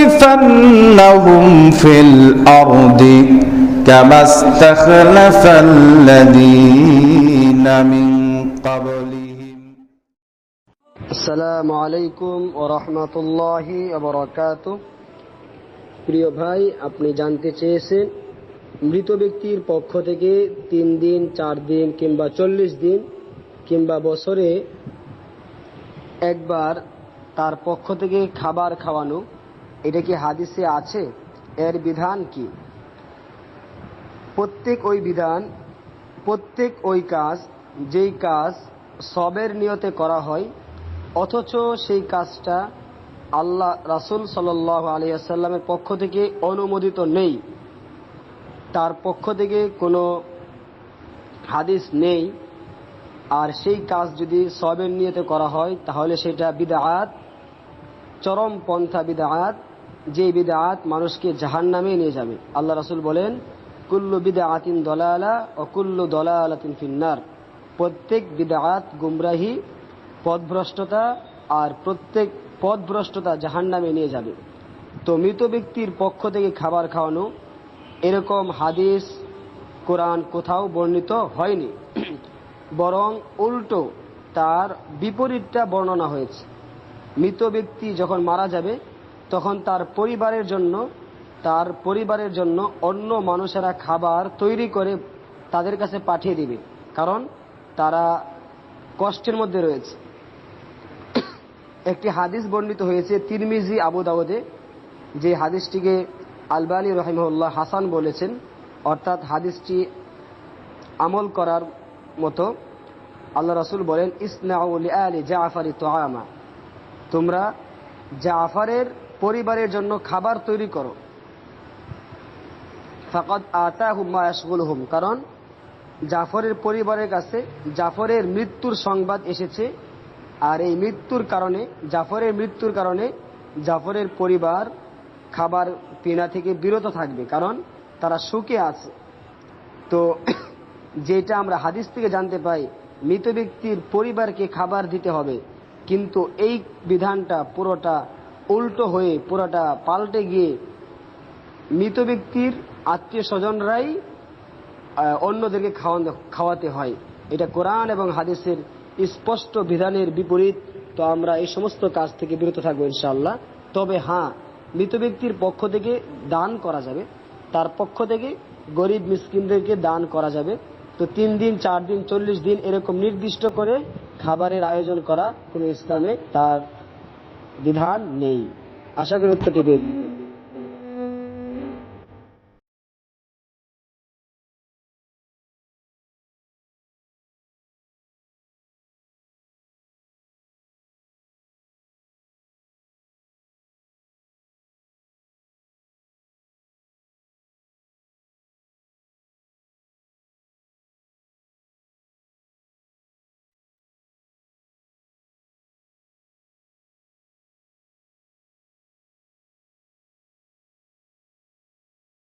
ليستخلفنهم في الأرض كما استخلف الذين من قبلهم আসসালামু আলাইকুম ও রহমতুল্লাহি বরকাত প্রিয় ভাই আপনি জানতে চেয়েছেন মৃত ব্যক্তির পক্ষ থেকে তিন দিন চার দিন কিংবা চল্লিশ দিন কিংবা বছরে একবার তার পক্ষ থেকে খাবার খাওয়ানো, এটা কি হাদিসে আছে? এর বিধান কি? প্রত্যেক ওই বিধান, প্রত্যেক ওই কাজ, যেই কাজ সবের নিয়তে করা হয়, অথচ সেই কাজটা আল্লাহ রাসুল সাল্লাহ আলিয়াল্লামের পক্ষ থেকে অনুমোদিত নেই। তার পক্ষ থেকে কোনো হাদিস নেই। আর সেই কাজ যদি সবের নিয়তে করা হয়, তাহলে সেটা বিদাআত চরম পন্থা বিদাআত যে বিদাআত মানুষকে জাহান নামে নিয়ে যাবে। আল্লাহ রাসুল বলেন, কুল্লু বিদাআতিন দলালা ও কুল্লু দলালাতিন ফিন্নার। প্রত্যেক বিদাআত গুমরাহি, পদভ্রষ্টতা আর প্রত্যেক পদভ্রষ্টতা জাহান নামে নিয়ে যাবে। তো মৃত ব্যক্তির পক্ষ থেকে খাবার খাওয়ানো, এরকম হাদিস, কোরআন কোথাও বর্ণিত হয়নি। বরং উল্টো তার বিপরীতটা বর্ণনা হয়েছে। মৃত ব্যক্তি যখন মারা যাবে, তখন তার পরিবারের জন্য, তার পরিবারের জন্য অন্য মানুষেরা খাবার তৈরি করে তাদের কাছে পাঠিয়ে দিবে। কারণ তারা কষ্টের মধ্যে রয়েছে। একটি হাদিস বর্ণিত হয়েছে তিরমিজি আবু দাউদে, যে হাদিসটিকে আলবানী রহিমউল্লাহ হাসান বলেছেন। অর্থাৎ হাদিসটি আমল করার মতো আল্লাহ রসুল বলেন ইসনাউল আলী জাফারি তোয়ামা তোমরা জাফারের পরিবারের জন্য খাবার তৈরি করো। ফাকত আতা হুম্মা ইয়াশগুল হুম কারণ জাফরের পরিবারের কাছে জাফরের মৃত্যুর সংবাদ এসেছে। আর এই মৃত্যুর কারণে, জাফরের মৃত্যুর কারণে জাফরের পরিবার খাবার পিনা থেকে বিরত থাকবে। কারণ তারা সুখে আছে। তো যেটা আমরা হাদিস থেকে জানতে পাই, মৃত ব্যক্তির পরিবারকে খাবার দিতে হবে। কিন্তু এই বিধানটা পুরোটা উল্টো হয়ে পুরোটা পাল্টে গিয়ে মৃত ব্যক্তির আত্মীয় স্বজনরাই অন্যদেরকে খাওয়াতে হয়। এটা কোরআন এবং হাদিসের স্পষ্ট বিধানের বিপরীত। তো আমরা এই সমস্ত কাজ থেকে বিরত থাকব ইনশাআল্লাহ। তবে হ্যাঁ মৃত ব্যক্তির পক্ষ থেকে দান করা যাবে। তার পক্ষ থেকে গরিব মিসকিনদেরকে দান করা যাবে। তো তিন দিন, চার দিন, চল্লিশ দিন এরকম নির্দিষ্ট করে খাবারের আয়োজন করা কোনো ইসলামে তার বিধান নেই। আশা করি উত্তরটি পেয়ে